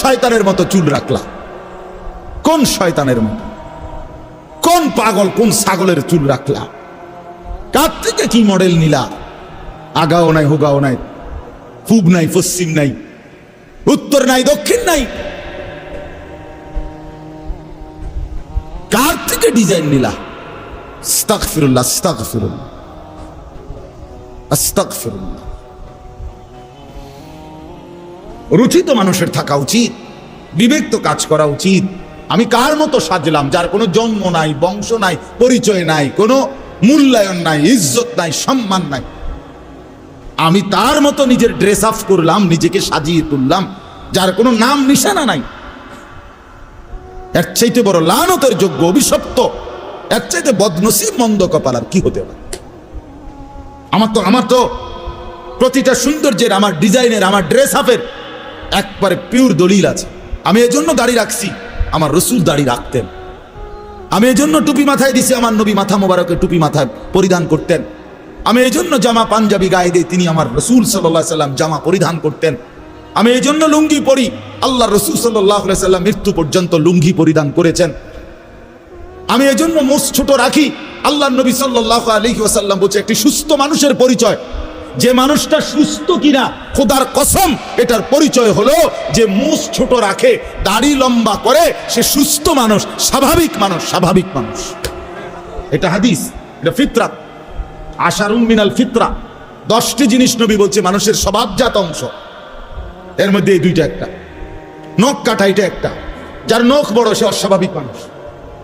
শয়তানের মতো চুল রাখলা কোন শয়তানের মতো? কোন পাগল, কোন ছাগলের চুল রাখলা কার থেকে কি মডেল নিলা? আগাও নাই, হোগাও নাই, পূব নাই, পশ্চিম নাই, উত্তর নাই, দক্ষিণ নাই। কার থেকে ডিজাইন নিলা? আস্তাগফিরুল্লাহ আস্তাগফিরুল্লাহ আস্তাগফিরুল্লাহ। রুচি তো মানুষের থাকা উচিত বিবেক তো কাজ করা উচিত। আমি কার মতো সাজলাম, যার কোনো জন্ম নাই, বংশ নাই, পরিচয় নাই, কোনো মূল্যায়ন নাই, ইজ্জত নাই, সম্মান নাই। আমি তার মতো নিজের ড্রেস আপ করলাম, নিজেকে সাজিয়ে তুললাম, যার কোনো নাম নিশানা নাই। এর চাইতে বড় লানতের যোগ্য অভিশপ্ত, এর চাইতে বদনসিব মন্দ কপাল আর কি হতে পারে? আমার তো আমার তো প্রতিটা সৌন্দর্যের, আমার ডিজাইনের, আমার ড্রেস আপের একবারে পিওর দলিল আছে। আমি এজন্য দাড়ি রাখছি, আমার রসুল দাড়ি রাখতেন। আমি এজন্য টুপি মাথায় দিছি, আমার নবী মাথা মোবারকে টুপি মাথায় পরিধান করতেন। আমি এই জন্য জামা পাঞ্জাবি গায়ে দিই তিনি আমার রসুল সাল্লাহ সাল্লাম জামা পরিধান করতেন। আমি এই জন্য লুঙ্গি পরি আল্লাহ রসুল সাল্লাহ সাল্লাম মৃত্যু পর্যন্ত লুঙ্গি পরিধান করেছেন। আমি এই জন্য মোষ ছোট রাখি আল্লাহ নবী সাল্লাহ আলী ওসাল্লাম বলছে, একটি সুস্থ মানুষের পরিচয়। যে মানুষটা সুস্থ কিনা, খোদার কসম, এটার পরিচয় হলো যে মুখ ছোট রাখে, দাড়ি লম্বা করে, সে সুস্থ মানুষ, স্বাভাবিক মানুষ স্বাভাবিক মানুষ। এটা হাদিস, এটা ফিতরাত আশারুম মিনাল ফিতরা। দশটি জিনিস নবী বলছে, মানুষের স্বভাবজাত অংশ। এর মধ্যে এই দুইটা একটা। নখ কাটা, এটা একটা। যার নখ বড়, সে অস্বাভাবিক মানুষ।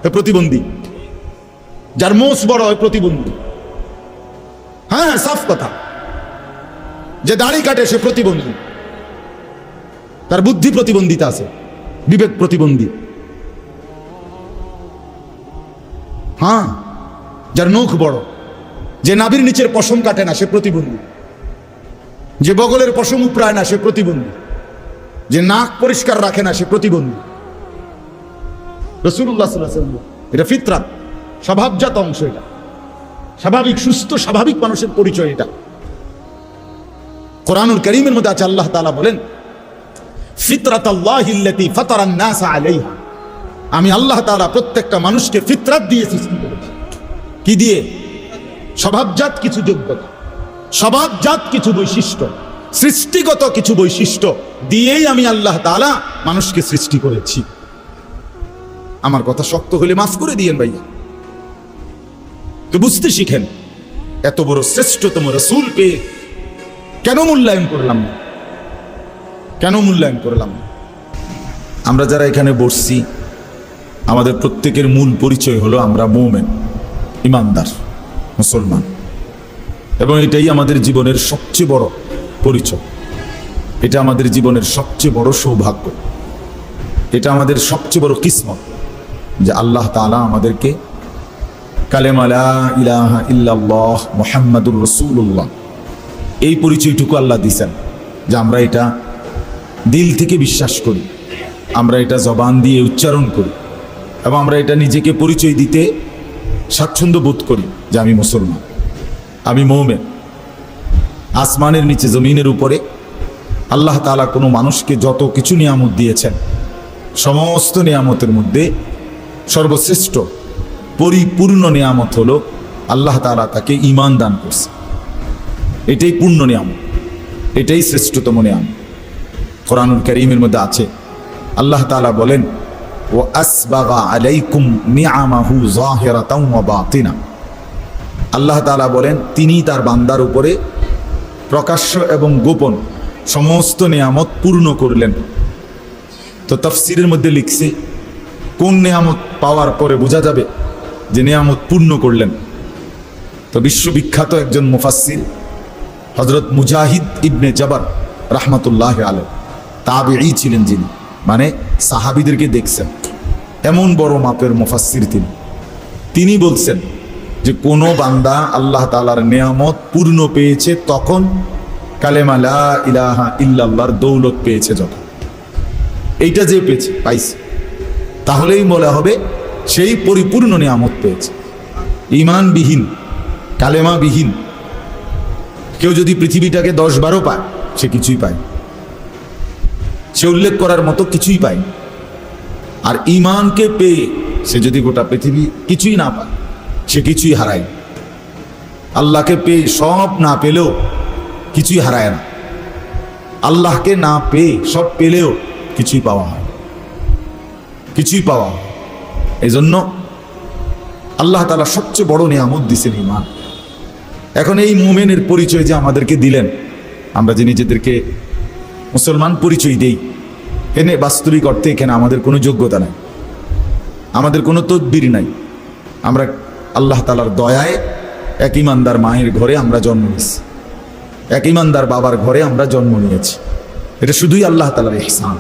প্রতিবন্ধী। যার মোষ বড় হয় প্রতিবন্ধী। হ্যাঁ সাফ কথা। দাড়ি কাটে সে প্রতিবন্ধী। তার বুদ্ধি প্রতিবন্ধিতা আছে, বিবেক প্রতিবন্ধী। হ্যাঁ যার নখ বড়, যে নাভির নিচের পশম কাটে না, সে প্রতিবন্ধী। যে বগলের পশম উপড়ায় না, সে প্রতিবন্ধী। যে নাক পরিষ্কার রাখে না, সে প্রতিবন্ধী। এটা ফিতরাত, স্বভাবজাত অংশ এটা। স্বাভাবিক, সুস্থ, স্বাভাবিক মানুষের পরিচয় এটা। কোরআনুল করিমের মধ্যে আছে, আল্লাহ তাআলা বলেন ফিতরাত আল্লাহিল্লাতি ফাতারান নাস আমি আল্লাহ তাআলা প্রত্যেকটা মানুষকে ফিতরাত দিয়ে সৃষ্টি করেছি। কি দিয়ে? স্বভাবজাত কিছু যোগ্যতা, স্বভাবজাত কিছু বৈশিষ্ট্য, সৃষ্টিগত কিছু বৈশিষ্ট্য দিয়েই আমি আল্লাহ তাআলা মানুষকে সৃষ্টি করেছি। আমার কথা শক্ত হলে মাফ করে দিয়েন ভাইয়া। তো বুঝতে শিখেন, এত বড় শ্রেষ্ঠতম রসুল পেয়ে কেন মূল্যায়ন করলাম? না কেন মূল্যায়ন করলাম? না আমরা যারা এখানে বসছি, আমাদের প্রত্যেকের মূল পরিচয় হলো আমরা মোমেন, ইমানদার, মুসলমান। এবং এটাই আমাদের জীবনের সবচেয়ে বড় পরিচয়। এটা আমাদের জীবনের সবচেয়ে বড় সৌভাগ্য। এটা আমাদের সবচেয়ে বড় কিসমত যে আল্লাহ তাআলা আমাদেরকে কালেমালা ইলাহা ইল্লাল্লাহ মোহাম্মদুর রসুল্লাহ এই পরিচয়টুকু আল্লাহ দিছেন যে আমরা এটা দিল থেকে বিশ্বাস করি, আমরা এটা জবান দিয়ে উচ্চারণ করি এবং আমরা এটা নিজেকে পরিচয় দিতে স্বাচ্ছন্দ্য বোধ করি যে আমি মুসলমান, আমি মৌমেন। আসমানের নিচে, জমিনের উপরে আল্লাহ তাআলা কোনো মানুষকে যত কিছু নিয়ামত দিয়েছেন, সমস্ত নিয়ামতের মধ্যে সর্বশ্রেষ্ঠ, পরিপূর্ণ নিয়ামত হলো আল্লাহ তালা তাকে ইমান দান করছে। এটাই পূর্ণ নিয়ামত এটাই শ্রেষ্ঠতম নিয়ামত কোরআনুল করিমের মধ্যে আছে। আল্লাহ তাআলা বলেন ও আসবাগা আল্লাহ তাআলা বলেন তিনি তার বান্দার উপরে প্রকাশ্য এবং গোপন সমস্ত নিয়ামত পূর্ণ করলেন। তো তফসিরের মধ্যে লিখছে, কোন নিয়ামত পাওয়ার পরে বোঝা যাবে যে নিয়ামত পূর্ণ করলেন? তো বিশ্ববিখ্যাত একজন মুফাসসির হজরত মুজাহিদ ইবনে জবর রাহমাতুল্লাহ আলহ তাবেই ছিলেন যিনি মানে সাহাবিদেরকে দেখছেন। এমন বড় মাপের মুফাসসির তিনি। তিনি বলছেন যে, কোনো বান্দা আল্লাহ তালার নিয়ামত পূর্ণ পেয়েছে তখন কালেমা লা ইলাহা ইল্লাল্লাহর দৌলত পেয়েছে যখন। এইটা যে পেয়েছে, পাইছে। তাহলেই বলা হবে সেই পরিপূর্ণ নিয়ামত পেয়েছে। ইমানবিহীন কালেমাবিহীন কেউ যদি পৃথিবীটাকে দশ বারো পায়, সে কিছুই পায়। সে উল্লেখ করার মতো কিছুই পায়। আর ইমানকে পেয়ে সে যদি গোটা পৃথিবী কিছুই না পায়, সে কিছুই হারায়। আল্লাহকে পেয়ে সব না পেলেও কিছুই হারায় না। আল্লাহকে না পেয়ে সব পেলেও কিছুই পাওয়া হয় কিছুই পাওয়া হয় এই জন্য আল্লাহ তালা সবচেয়ে বড় নিয়ামত দিছেন ইমান এখন এই মোমেনের পরিচয় যে আমাদেরকে দিলেন, আমরা যে নিজেদেরকে মুসলমান পরিচয় দেই, এনে বাস্তবিক অর্থে এখানে আমাদের কোনো যোগ্যতা নাই, আমাদের কোনো তদবির নাই। আমরা আল্লাহ তালার দয়ায় এক ইমানদার মায়ের ঘরে আমরা জন্ম নিয়েছি, এক ইমানদার বাবার ঘরে আমরা জন্ম নিয়েছি। এটা শুধুই আল্লাহ তালার ইহসান।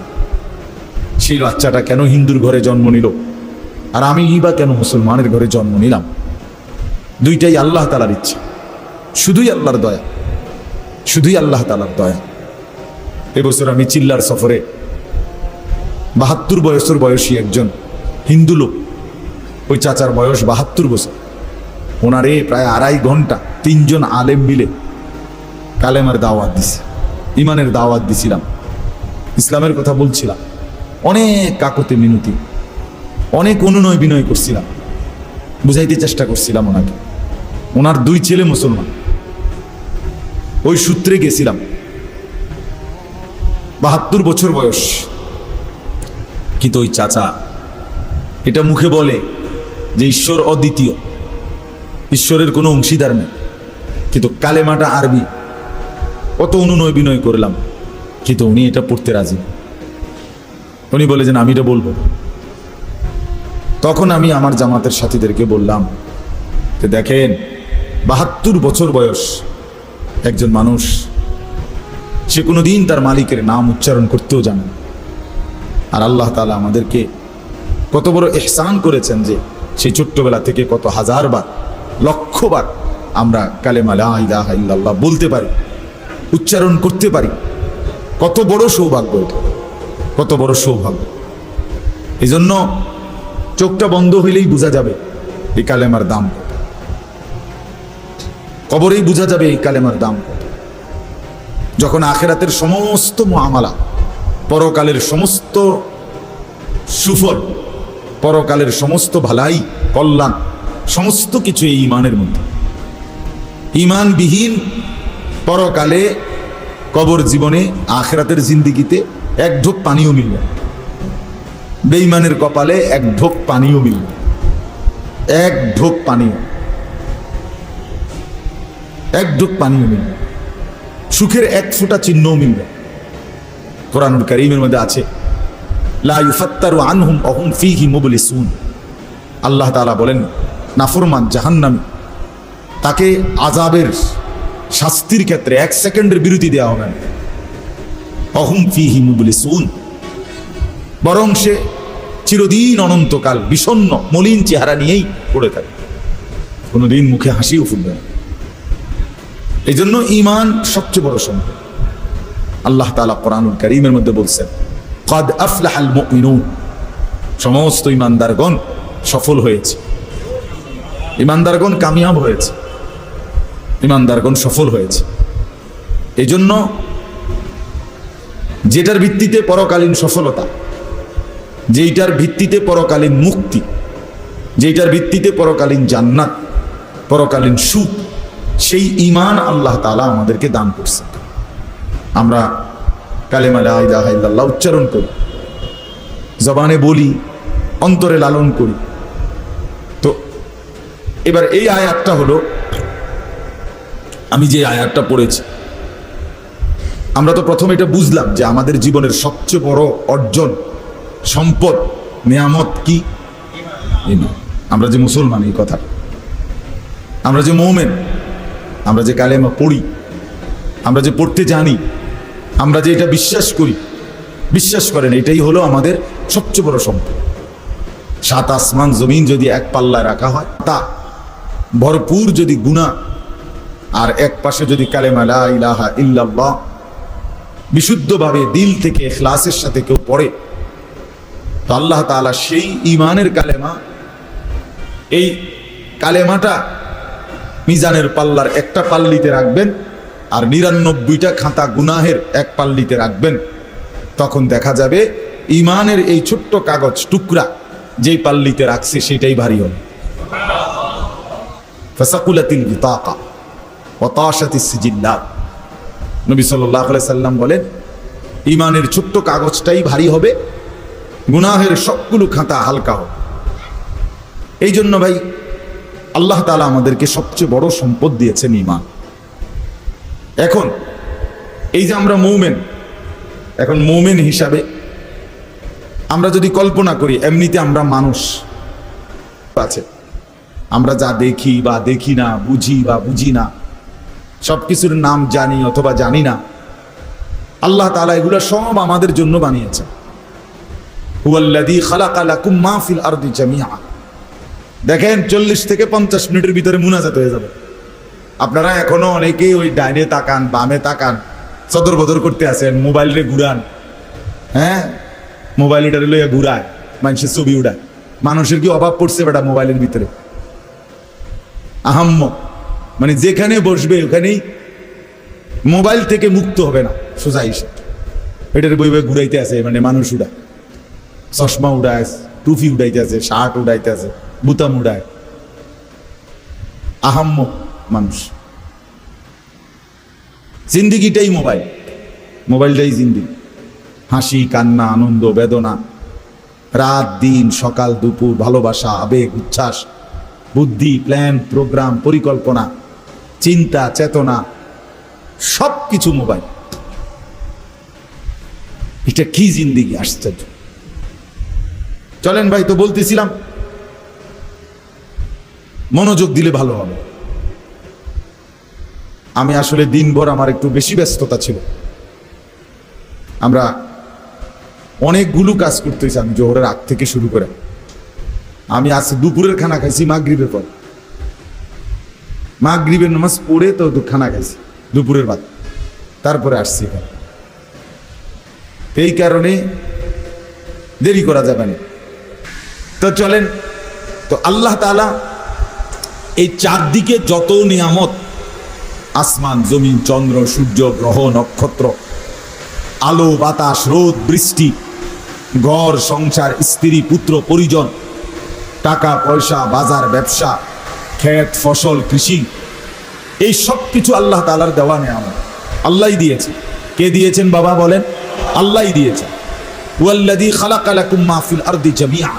সেই বাচ্চাটা কেন হিন্দুর ঘরে জন্ম নিল? আর আমি বা কেন মুসলমানের ঘরে জন্ম নিলাম? দুইটাই আল্লাহ তালার ইচ্ছা। শুধুই আল্লাহর দয়া। শুধুই আল্লাহ তালার দয়া। এবছর আমি চিল্লার সফরে বাহাত্তর বয়সের বয়সী একজন হিন্দু লোক। ওই চাচার বয়স বাহাত্তর বছর। ওনারে প্রায় আড়াই ঘণ্টা তিনজন আলেম মিলে কালেমার দাওয়াত দিছে ইমানের দাওয়াত দিছিলাম। ইসলামের কথা বলছিলাম। অনেক কাকতে মিনতি, অনেক অনুনয় বিনয় করছিলাম। বুঝাইতে চেষ্টা করছিলাম ওনাকে। ওনার দুই ছেলে মুসলমান। ওই সূত্রে গেছিলাম। বাহাত্তর বছর বয়স। কিন্তু ওই চাচা এটা মুখে বলে যে ঈশ্বর অদ্বিতীয়। ঈশ্বরের কোনো অংশীদার নেই। কিন্তু কালেমাটা আরবি। কত অনুনয় বিনয় করলাম। কিন্তু উনি এটা পড়তে রাজি উনি বলে যে আমি এটা বলব তখন আমি আমার জামাতের সাথীদেরকে বললাম যে দেখেন, বাহাত্তর বছর বয়স। একজন মানুষ, সে কোনো দিন তার মালিকের নাম উচ্চারণ করতেও জানে না। আর আল্লাহ তালা আমাদেরকে কত বড় এহসান করেছেন যে সেই ছোট্টবেলা থেকে কত হাজারবার, লক্ষবার আমরা কালেমা লা ইলাহা ইল্লাল্লাহ বলতে পারি, উচ্চারণ করতে পারি। কত বড় সৌভাগ্য এটা, কত বড় সৌভাগ্য। এই জন্য চোখটা বন্ধ হইলেই বোঝা যাবে এই কালেমার দাম কবরেই বোঝা যাবে এই কালেমার দাম যখন আখেরাতের সমস্ত মহামালা পরকালের সমস্ত সুফল, পরকালের সমস্ত ভালাই, কল্যাণ, সমস্ত কিছু এই ইমানের মধ্যে ইমানবিহীন পরকালে কবর জীবনে আখেরাতের জিন্দিগিতে এক ঢোক পানিও মিলবে না। বেঈমানের কপালে এক ঢোক পানিও মিলবে। এক ঢোক পানিও এক ঢোক পানিও মিলবে। সুখের এক ফোঁটা চিহ্নও মিলবে। কোরআনুল করিমের মধ্যে আছে মুবলিসুন। আল্লাহ তাআলা বলেন, নাফরমান জাহান্নামী, তাকে আজাবের শাস্তির ক্ষেত্রে এক সেকেন্ডের বিরতি দেওয়া হবে না। অহুম ফিহি মুবলিসুন। বরং সে চিরদিন অনন্তকাল বিষণ্ণ, মলিন চেহারা নিয়েই পড়ে থাকে। কোনোদিন মুখে হাসিও ফুটবে না। এই জন্য ইমান সবচেয়ে বড় সম্পদ। আল্লাহ তাআলা কোরআনুল করিমের মধ্যে বলছেন, কদ আফলাহাল মুমিনুন। সমস্ত ইমানদারগণ সফল হয়েছে। ইমানদারগণ কামিয়াব হয়েছে। ইমানদারগণ সফল হয়েছে। এই জন্য যেটার ভিত্তিতে পরকালীন সফলতা, যেইটার ভিত্তিতে পরকালীন মুক্তি, যেইটার ভিত্তিতে পরকালীন জান্নাত, পরকালীন সুখ সেই ইমান আল্লাহ তাআলা আমাদেরকে দান করছে। আমরা কালেমা লা ইলাহা ইল্লাল্লাহ উচ্চারণ করি, জবানে বলি, অন্তরে লালন করি। তো এবার এই আয়াতটা হলো, আমি যে আয়াতটা পড়েছি, আমরা তো প্রথমে এটা বুঝলাম যে আমাদের জীবনের সবচেয়ে বড় অর্জন, সম্পদ, নিয়ামত কি। আমরা যে মুসলমান, এই কথা। আমরা যে মৌমেন আমরা যে কালেমা পড়ি, আমরা যে পড়তে জানি, আমরা যে এটা বিশ্বাস করি, বিশ্বাস করেন, এটাই হলো আমাদের সবচেয়ে বড় সম্পদ। সাত আসমান জমিন যদি এক পাল্লায় রাখা হয়, তা ভরপুর যদি গুণা, আর এক পাশে যদি কালেমা লা ইলাহা ইল্লাল্লাহ, বিশুদ্ধভাবে দিল থেকে এখলাসের সাথে কেউ পড়ে, তো আল্লাহ তাআলা সেই ইমানের কালেমা, এই কালেমাটা মিজানের পাল্লার একটা পাল্লিতে রাখবেন আর নিরানব্বইটা খাতা গুনাহের এক পাল্লিতে রাখবেন। তখন দেখা যাবে ইমানের এই ছোট্ট কাগজ টুকরা যেই পাল্লিতে রাখছে সেটাই ভারী হবে। সাল্লাম বলেন ছোট্ট কাগজটাই ভারী হবে, গুনাহের সবগুলো খাতা হালকা হবে। এই জন্য ভাই আল্লাহ তালা আমাদেরকে সবচেয়ে বড় সম্পদ দিয়েছেন ইমান এখন, এই যে আমরা মৌমেন, এখন মৌমেন হিসাবে আমরা যদি কল্পনা করি, এমনিতে আমরা মানুষ আছে। আমরা যা দেখি বা দেখি না, বুঝি বা বুঝি না সব কিছুর নাম জানি অথবা জানি না, আল্লাহ তাআলা এগুলো সব আমাদের জন্য বানিয়েছেন। হুয়াল্লাযী খালাকা লাকুম মা ফিল আরদি জামিআ। দেখেন চল্লিশ থেকে পঞ্চাশ মিনিটের ভিতরে মুনাজাত হয়ে যাবে। আপনারা এখনও অনেকেই ওই ডাইনে তাকান, বামে তাকান সদর বদর করতে আসেন মোবাইল রে ঘুরান। হ্যাঁ? মোবাইল এটারে লইয়া ঘুরায়, মানুষের ছবি উড়ায়। মানুষের কি অভাব পড়ছে বেটা মোবাইলের ভিতরে? আহাম্ম মানে যেখানে বসবে ওখানেই মোবাইল থেকে মুক্ত হবে না, সোজা হিসেবে। এটার বই বই ঘুরাইতে আছে মানে মানুষ উড়ায়। চশমা উড়ায়, টুপি উড়াইতে আছে শার্ট উড়াইতে আছে বুতাম উড়ায় আহাম্ম মানুষ। জিন্দিগিটাই মোবাইল। মোবাইলটাই জিন্দিগি। হাসি, কান্না, আনন্দ, বেদনা। রাত, দিন, সকাল, দুপুর, ভালোবাসা, আবেগ, উচ্ছ্বাস। বুদ্ধি, প্ল্যান, প্রোগ্রাম, পরিকল্পনা, চিন্তা, চেতনা সব কিছু মোবাইল। এটা কি জিন্দিগি? আশ্চর্য। চলেন ভাই, তো বলতেছিলাম মনোযোগ দিলে ভালো হবে। আমি আসলে দিনভর আমার একটু বেশি ব্যস্ততা ছিল। আমরা অনেকগুলো কাজ করতেছি আমি জোহরের আগ থেকে শুরু করে। আমি আজ দুপুরের খানা খাইছি মাগরিবের পর। মাগরিবের নামাজ পড়ে তো খানা খাইছি, দুপুরের ভাত। তারপরে আসছি এই কারণে দেরি করা যাবে না। তো চলেন, তো আল্লাহ তাআলা এই চারদিকে যত নিয়ামত, আসমান, জমিন, চন্দ্র, সূর্য, গ্রহ, নক্ষত্র, আলো, বাতাস, রোদ, বৃষ্টি, ঘর, সংসার, স্ত্রী, পুত্র, পরিজন, টাকা, পয়সা, বাজার, ব্যবসা, ক্ষেত, ফসল, কৃষি, এই সব কিছু আল্লাহ তালার দেওয়া নেয়ামত। আল্লাহই দিয়েছে। কে দিয়েছেন বাবা বলেন? আল্লাহই দিয়েছেন ওয়াল্লাযী খালাকা লাকুম মা ফিল আরদি জামিআ।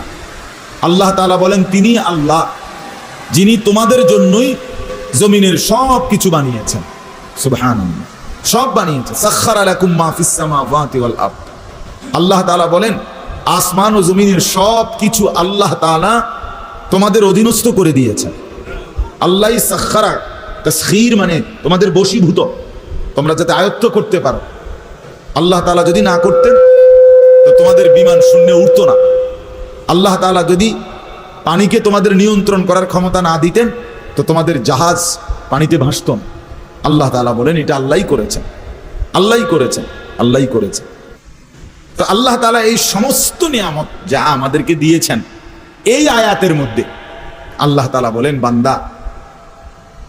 আল্লাহ তালা বলেন, তিনি আল্লাহ যিনি তোমাদের জন্যই জমিনের সব কিছু বানিয়েছেন। সুবহানাল্লাহ। সব বানিয়েছেন। সাখখারা লাকুম মা ফিস সামাওয়াতি ওয়াল আরদ। আল্লাহ তালা বলেন, আসমান ও জমিনের সব কিছু আল্লাহ তাআলা তোমাদের অধীনস্থ করে দিয়েছেন। আল্লাহ সাখখারা তাসখীর মানে তোমাদের বশীভূত। তোমরা যাতে আয়ত্ত করতে পারো। আল্লাহ তাআলা যদি না করতেন, তো তোমাদের বিমান শূন্যে উঠতো না। আল্লাহ তাআলা যদি পানিকে তোমাদের নিয়ন্ত্রণ করার ক্ষমতা না দিতেন, তো তোমাদের জাহাজ পানিতে ভাসত। আল্লাহ তাআলা বলেন, এটা আল্লাহই করেছেন। আল্লাহই করেছেন। আল্লাহই করেছেন। তো আল্লাহ তালা এই সমস্ত নিয়ামত যা আমাদেরকে দিয়েছেন, এই আয়াতের মধ্যে আল্লাহ তালা বলেন, বান্দা,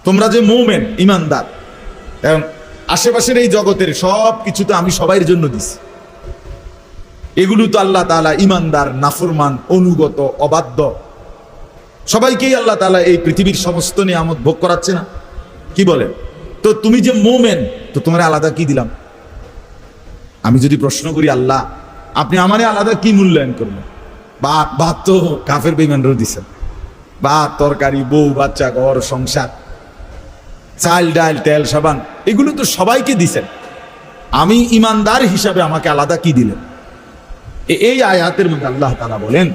তোমরা যে মৌমেন ইমানদার এবং আশেপাশের এই জগতের সব কিছু তো আমি সবাইয়ের জন্য দিছি। এগুলো তো আল্লাহ তাআলা ইমানদার নাফরমান, অনুগত, অবাধ্য সবাইকেই আল্লাহ তালা এই পৃথিবীর সমস্ত নিয়ামত ভোগ করাচ্ছে না। কি বলেন তো তুমি যে মোমেন, তো তোমার আলাদা কি দিলাম? আমি যদি প্রশ্ন করি, আল্লাহ, আপনি আমারে আলাদা কি মূল্যায়ন করবেন বা ভাত তো কাফের বেইমানরও দিচ্ছেন ভাত তরকারি, বউ, বাচ্চা, ঘর, সংসার, চাল, ডাল, তেল, সাবান, এগুলো তো সবাইকে দিছেন। আমি ইমানদার হিসাবে আমাকে আলাদা কি দিলেন? এই আয়াতের মধ্যে আল্লাহ তাআলা বলেন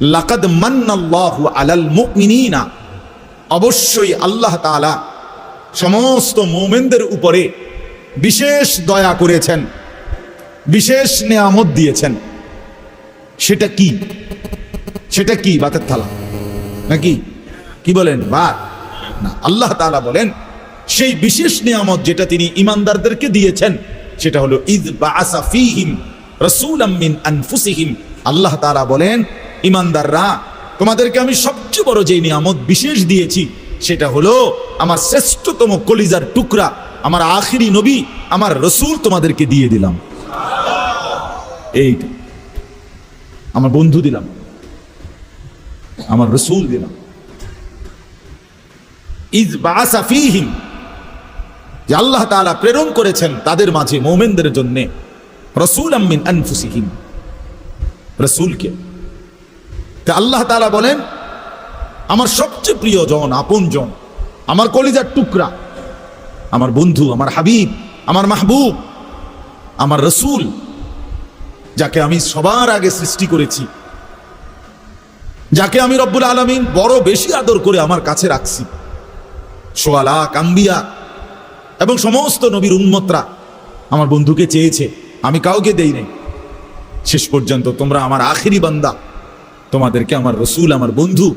লাকাদ মান্নাল্লাহু আলাল মুমিনিনা। অবশ্যই আল্লাহ তাআলা সমস্ত মুমিনদের উপরে বিশেষ দয়া করেছেন, বিশেষ নেয়ামত দিয়েছেন। সেটা কি? সেটা কি? বাতের থালা। নাকি? কি বলেন? ভাত না, আল্লাহ তালা বলেন, সেই বিশেষ নিয়ামত যেটা তিনি ইমানদারদেরকে দিয়েছেন, সেটা হলো ঈদ বাআসা ফীহিম রাসূলাম মিন আনফুসিহিম। আল্লাহ তাআলা বলেন ইমানদাররা, তোমাদেরকে আমি সবচেয়ে বড় যে নিয়ামত বিশেষ দিয়েছি, সেটা হলো আমার শ্রেষ্ঠতম কলিজার টুকরা, আমার আখিরি নবী, আমার রসুল তোমাদেরকে দিয়ে দিলাম। এইটা আমার বন্ধু দিলাম, আমার রসুল দিলাম। ইজ বাসা ফীহিম, যে আল্লাহ তাআলা প্রেরণ করেছেন তাদের মাঝে মোমেনদের জন্য রসুল আমিন আনফুসিহিম। রসুলকে তা আল্লাহ তাআলা বলেন, আমার সবচেয়ে প্রিয়জন আপনজন আমার কলিজার টুকরা, আমার বন্ধু, আমার হাবিব, আমার মাহবুব, আমার রসুল, যাকে আমি সবার আগে সৃষ্টি করেছি, যাকে আমি রব্বুল আলমিন বড় বেশি আদর করে আমার কাছে রাখছি। সোয়ালা কাম্বিয়া এবং সমস্ত নবীর উন্মতরা আমার বন্ধুকে চেয়েছে, আমি কাউকে দেই নাই। শেষ পর্যন্ত তোমরা আমার আখেরি বান্দা তোমাদেরকে আমার রসুল, আমার বন্ধু,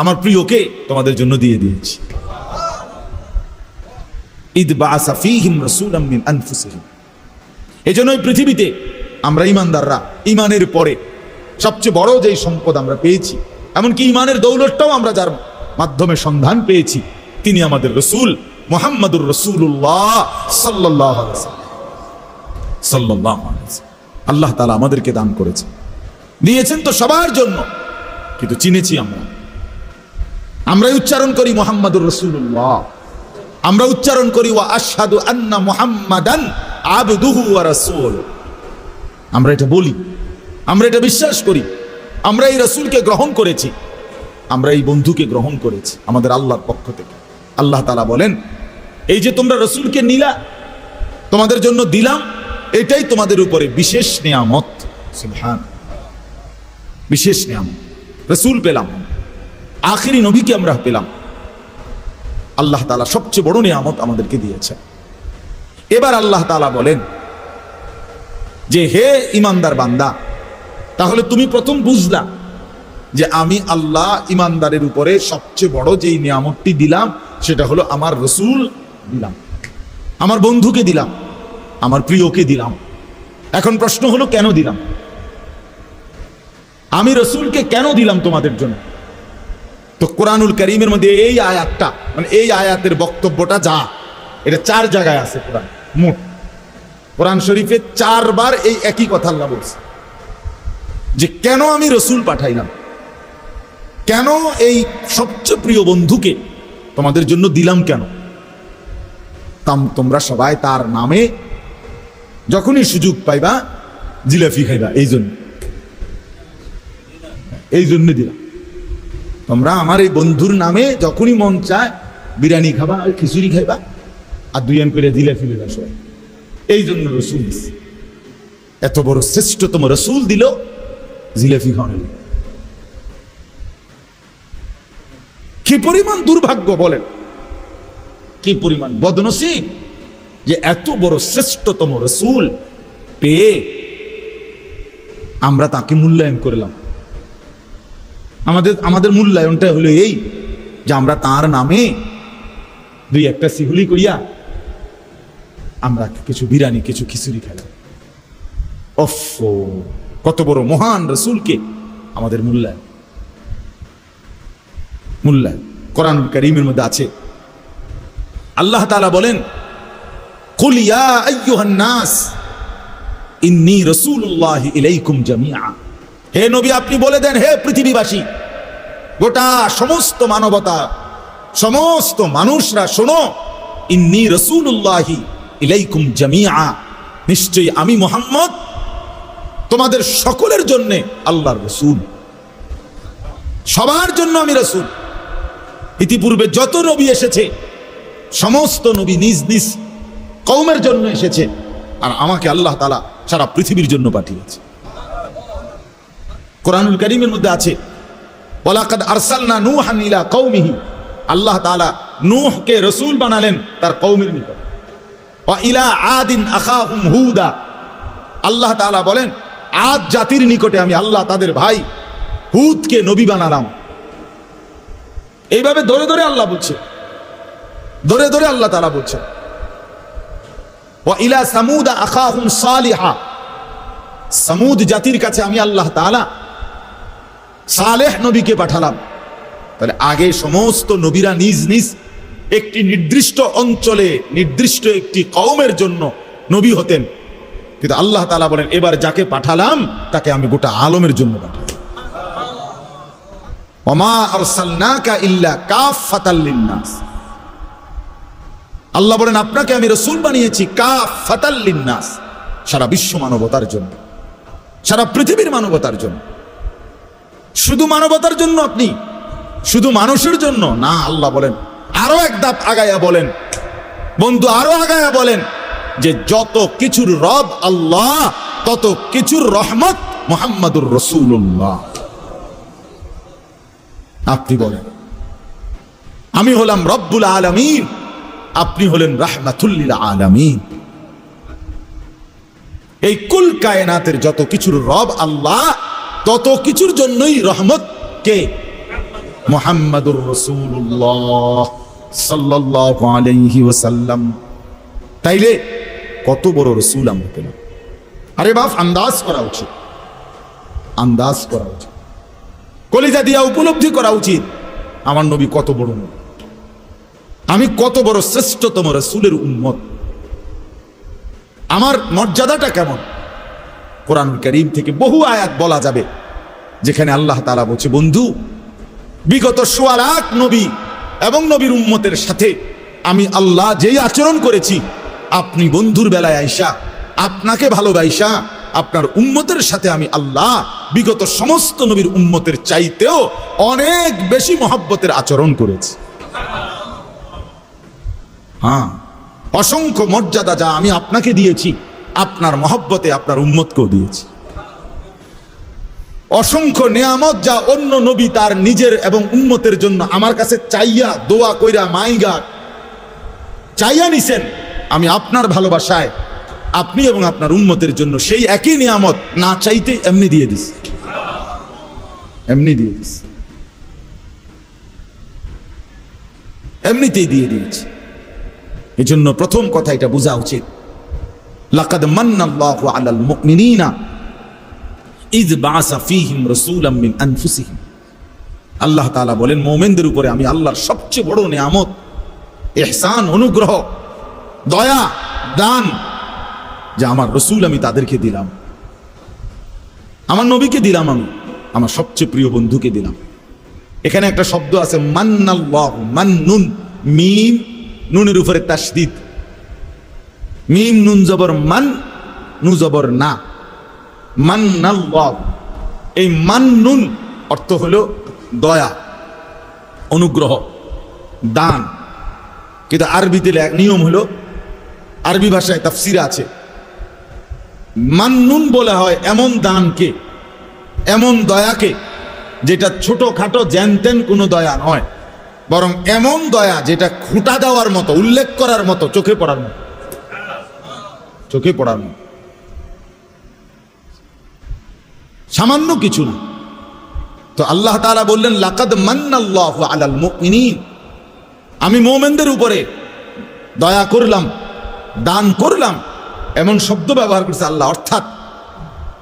আমার প্রিয়কে তোমাদের জন্য দিয়ে দিয়েছি। ঈদ বাসা ফীহিম রাসূলাম মিন আনফুসিহিম। এজন্যই পৃথিবীতে আমরা ইমানদাররা ইমানের পরে সবচেয়ে বড় যেই সম্পদ আমরা পেয়েছি, এমনকি ইমানের দৌলতটাও আমরা যার মাধ্যমে সন্ধান পেয়েছি, তিনি আমাদের রসুল মোহাম্মদুর রসুল্লাহ সাল্লাহ সাল্লাহ আল্লাহ তালা আমাদেরকে দান করেছে দিয়েছেন তো সবার জন্য। কিন্তু চিনেছি আমরা। আমরাই উচ্চারণ করি মোহাম্মদুর রসুল্লাহ আমরা উচ্চারণ করি ওয়া আন্না আমরা এটা বলি। আমরা এটা বিশ্বাস করি। আমরা এই রসুলকে গ্রহণ করেছি। আমরা এই বন্ধুকে গ্রহণ করেছি আমাদের আল্লাহর পক্ষ থেকে। আল্লাহ তালা বলেন, এই যে তোমরা রসুলকে নিলা, তোমাদের জন্য দিলাম, এটাই তোমাদের উপরে বিশেষ নিয়ামত। সুবহান। বিশেষ নিয়ামত রসুল পেলাম। আখেরি নবীকে আমরা পেলাম। আল্লাহ তালা সবচেয়ে বড় নিয়ামত আমাদেরকে দিয়েছে। এবার আল্লাহ তালা বলেন যে, হে ইমানদার বান্দা, তাহলে তুমি প্রথম বুঝলা যে আমি আল্লাহ ইমানদারের উপরে সবচেয়ে বড় যেই নিয়ামতটি দিলাম, সেটা হলো আমার রসুল দিলাম। আমার বন্ধুকে দিলাম। আমার প্রিয়কে দিলাম। এখন প্রশ্ন হলো, কেন দিলাম? আমি রসুলকে কেন দিলাম তোমাদের জন্য? তো কোরআনুল করিমের মধ্যে এই আয়াতটা মানে এই আয়াতের বক্তব্যটা যা, এটা চার জায়গায় আছে কোরআন, মোট। কোরআন শরীফে চারবার এই একই কথা আল্লাহ বলছে। যে কেন আমি রসুল পাঠাইলাম? কেন এই সবচেয়ে প্রিয় বন্ধুকে তোমাদের জন্য দিলাম কেন? তাম, তোমরা সবাই তার নামে যখনই সুযোগ পাইবা জিলাফি খাইবা, এই জন্য। এই জন্য দিলাম। তোমরা আমার এই বন্ধুর নামে যখনই মন চায় বিরিয়ানি খাবা আর খিচুড়ি খাইবা, আর দুই করে জিলাফি লেবা সবাই এই জন্য রসুল এত বড় শ্রেষ্ঠতম রসুল দিল জিলাফি খাওয়ানো কি পরিমাণ দুর্ভাগ্য বলেন? কি পরিমাণ বদনসিব যে এত বড় শ্রেষ্ঠতম রসুল পেয়ে আমরা তাকে মূল্যায়ন করলাম। আমাদের আমাদের মূল্যায়নটা হলো এই, যে আমরা তার নামে দুই একটা সিহুলি করিয়া আমরা কিছু বিরানি কিছু খিচুড়ি খেলাম। অফ কত বড় মহান রসুলকে আমাদের মূল্যায়ন। মূল্যায়ন, কোরআন করিমের মধ্যে আছে। আল্লাহ তালা বলেন, কুল আইয়ুহান নাস, ইন্নী রাসূলুল্লাহি ইলাইকুম জামিআ। হে নবী, আপনি বলে দেন, হে পৃথিবীবাসী, গোটা সমস্ত মানবতা, সমস্ত মানুষরা শোনো, ইন্নী রাসূলুল্লাহি ইলাইকুম জামিয়া নিশ্চয়ই আমি মোহাম্মদ, তোমাদের সকলের জন্য আল্লাহর রসুল। সবার জন্য আমি রসুল। ইতিপূর্বে যত নবী এসেছে, সমস্ত নবী নিজ নিজ কৌমের জন্য এসেছে, আর আমাকে আল্লাহ তালা সারা পৃথিবীর জন্য পাঠিয়েছে। কোরআনুল করিমের মধ্যে আছে, ওয়ালাকাদ আরসালনা নূহান ইলা কওমিহি। আল্লাহ তাআলা নূহকে রসুল বানালেন তার কওমের নিকট। ইলা আদিন আখাহুম হুদা। আল্লাহ তাআলা বলেন, আদ জাতির নিকটে আমি আল্লাহ তাদের ভাই হুদকে নবী বানালাম। এইভাবে ধরে ধরে আল্লাহ বলছে, ধরে ধরে আল্লাহ তাআলা বলছে ইলা সামুদা আখাহুম সালিহা। সামুদ জাতির কাছে আমি আল্লাহ তাআলা সালেহ নবীকে পাঠালাম। তাহলে আগে সমস্ত নবীরা নিজ নিজ একটি নির্দিষ্ট অঞ্চলে, নির্দিষ্ট একটি কওমের জন্য নবী হতেন। কিন্তু আল্লাহ তালা বলেন, এবার যাকে পাঠালাম, তাকে আমি গোটা আলমের জন্য পাঠালাম। আল্লাহ বলেন, আপনাকে আমি রসুল বানিয়েছি লিন্নাস, সারা বিশ্ব মানবতার জন্য, সারা পৃথিবীর মানবতার জন্য। শুধু মানবতার জন্য আপনি, শুধু মানুষের জন্য? না, আল্লাহ বলেন, আরও এক ধাপ আগায়া বলেন। বন্ধু, আরও আগায়া বলেন যে যত কিছুর রব আল্লাহ, তত কিছুর রহমত মোহাম্মদুর রসুল্লাহ আপনি বলেন, আমি হলাম রব্বুল আলমিন, আপনি হলেন রাহমাতুল্লিল আলমিন। এই কুল কায়নাতের যত কিছুর রব আল্লাহ তত কিছুর জন্যই রহমত কে? মোহাম্মদুর রসুল্লাহ সাল্লাল্লাহু আলাইহি ওয়াসাল্লাম। তাইলে কত বড় রসুল আমরা পেলাম। আরে বাপ, আন্দাজ করা উচিত। আন্দাজ করা উচিত। কলিজা দিয়া উপলব্ধি করা উচিত। আমার নবী কত বড় নবী। আমি কত বড় শ্রেষ্ঠতম রসুলের উন্মত আমার মর্যাদাটা কেমন? কোরআন করিম থেকে বহু আয়াত বলা যাবে, যেখানে আল্লাহ তালা বলছে, বন্ধু, বিগত সোয়া লাখ নবী এবং নবীর উম্মতের সাথে আমি আল্লাহ যেই আচরণ করেছি, আপনি বন্ধুর বেলায় আইসা, আপনাকে ভালোবাসা আপনার উম্মতের সাথে আমি আল্লাহ বিগত সমস্ত নবীর উম্মতের চাইতেও অনেক বেশি মহাব্বতের আচরণ করেছি। হ্যাঁ অসংখ্য মর্যাদা যা আমি আপনাকে দিয়েছি আপনার মহব্বতে আপনার উম্মতকেও দিয়েছি। অসংখ্য নেয়ামত যা অন্য নবী তার নিজের এবং উম্মতের জন্য আমার কাছে চাইয়া, দোয়া কইরা, মাইগা চাইয়া নিছেন। আমি আপনার ভালোবাসায়, আপনি এবং আপনার উন্মতের জন্য সেই একই নিয়ামত না চাইতে এমনি দিয়ে দিস এমনি দিয়ে দিস এমনিতেই দিয়ে দিয়েছি। এই জন্য প্রথম কথা এটা বোঝা উচিত। লাকাদ মান্নাল্লাহু আলাল মুমিনিনা ইদ বাসা ফীহিম রাসূলাম মিন আনফুসিহিম। আল্লাহ তাআলা বলেন, মুমিনদের উপরে আমি আল্লাহর সবচেয়ে বড় নিয়ামত, ইহসান, অনুগ্রহ, দয়া, দান যে আমার রসুল আমি তাদেরকে দিলাম। আমার নবীকে দিলাম আমি, আমার সবচেয়ে প্রিয় বন্ধুকে দিলাম। এখানে একটা শব্দ আছে, মান্নাল্লাহ, মান্নুন, মিম, নুনের উপরে তাসদিদ মিম নুন জবর মান, নু জবর না। মান এই মান নুন অর্থ হলো দয়া, অনুগ্রহ, দান। কিন্তু আরবিতে নিয়ম হলো, আরবি ভাষায় তাফসির আছে। মান্নুন বলা হয় এমন দানকে, এমন দয়াকে, যেটা ছোটখাটো জ্যানতেন কোনো দয়া নয়। বরং এমন দয়া যেটা খুঁটা দেওয়ার মতো, উল্লেখ করার মতো, চোখে পড়ার মতো। চোখে মতো সামান্য কিছু না। তো আল্লাহ তাআলা বললেন, লাকাদ মান্নাল্লাহু আলাল আমি মোমেনদের উপরে দয়া করলাম, দান করলাম, এমন শব্দ ব্যবহার করছে আল্লাহ। অর্থাৎ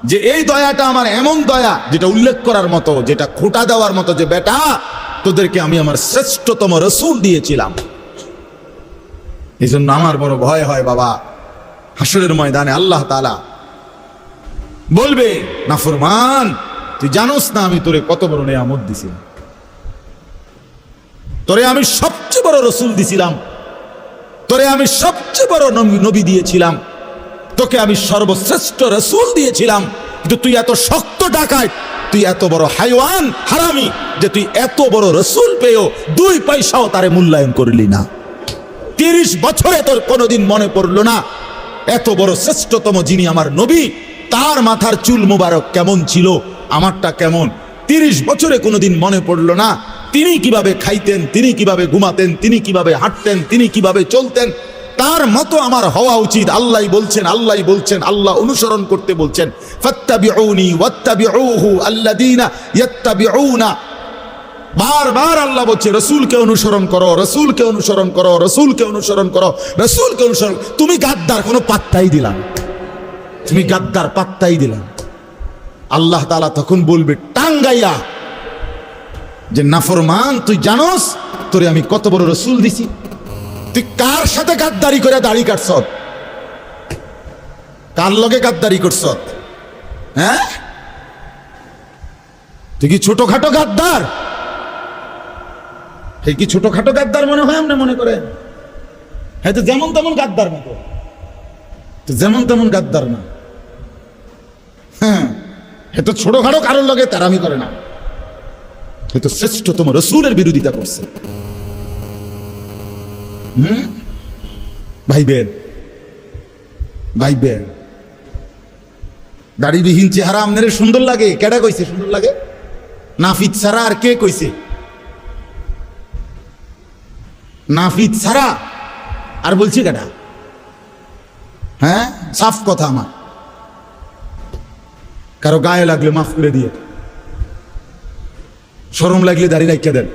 যে এই দয়াটা আমার এমন দয়া যেটা উল্লেখ করার মতো, যেটা খোটা দেওয়ার মতো, যে বেটা, তোদেরকে আমি আমার শ্রেষ্ঠতম রসুল দিয়েছিলাম। এই জন্য আমার বড় ভয় হয়, বাবা। হাসরের ময়দানে আল্লাহ তালা বলবে, নাফরমান, তুই জানোস না আমি তোরে কত বড় নেয়ামত দিছিলাম। তোরে আমি সবচেয়ে বড় রসুল দিছিলাম। তোরে আমি সবচেয়ে বড় নবী দিয়েছিলাম। তোকে আমি সর্বশ্রেষ্ঠ রসুল দিয়েছিলাম। কিন্তু তুই এত শক্ত ডাকায় তুই এত বড় হাইওয়ান, হারামি যে তুই এত বড় রসুল পেয়েও দুই পয়সাও তারে মূল্যায়ন করলি না। তিরিশ বছরে তোর কোনোদিন মনে পড়ল না এত বড় শ্রেষ্ঠতম যিনি আমার নবী, তার মাথার চুল মুবারক কেমন ছিল, আমারটা কেমন? তিরিশ বছরে কোনোদিন মনে পড়ল না, তিনি কীভাবে খাইতেন, তিনি কীভাবে ঘুমাতেন, তিনি কীভাবে হাঁটতেন, তিনি কীভাবে চলতেন, তার মতো আমার হওয়া উচিত। আল্লাহ বলছেন আল্লাহ বলছেন, আল্লাহ অনুসরণ করতে বলছেন বারবার আল্লাহ বলছে, রসুলকে অনুসরণ করো, রসুলকে অনুসরণ করো, রসুলকে অনুসরণ করো, রসুলকে অনুসরণ তুমি গাদ্দার, কোনো পাত্তাই দিলাম তুমি গাদ্দার, পাত্তাই দিলাম আল্লাহ তালা তখন বলবে, টাঙ্গাইয়া। যে নাফরমান, তুই জানোস, তোরে আমি কত বড় রসুল দিছি। তুই কার সাথে গাদ্দারি করে দাড়ি কাটছ কার লগে গাদ্দারি করছ হ্যাঁ? তুই কি ছোটখাটো গাদ্দার? এই কি ছোটখাটো গাদ্দার মনে হয় আমরা মনে করেন? হ্যাঁ তো যেমন তেমন গাদ্দার মতো। যেমন তেমন গাদ্দার না। হ্যাঁ এ তো ছোটখাটো কারোর লগে তারামি করে না। এ তো শ্রেষ্ঠতম রসুলের বিরোধিতা করছে। হুম? ভাইবেন ভাইবেন। দাড়িবিহীন চেহারা আপনার সুন্দর লাগে? কেডা কইছে সুন্দর লাগে? নাফিদ ছাড়া আর কে কইছে? নাফিদ ছাড়া আর বলছি কেটা? হ্যাঁ? সাফ কথা আমার। কারও গায়ে লাগলে মাফ করে দিয়ে। সরম লাগলে দাঁড়িয়ে রাখিয়া দেন।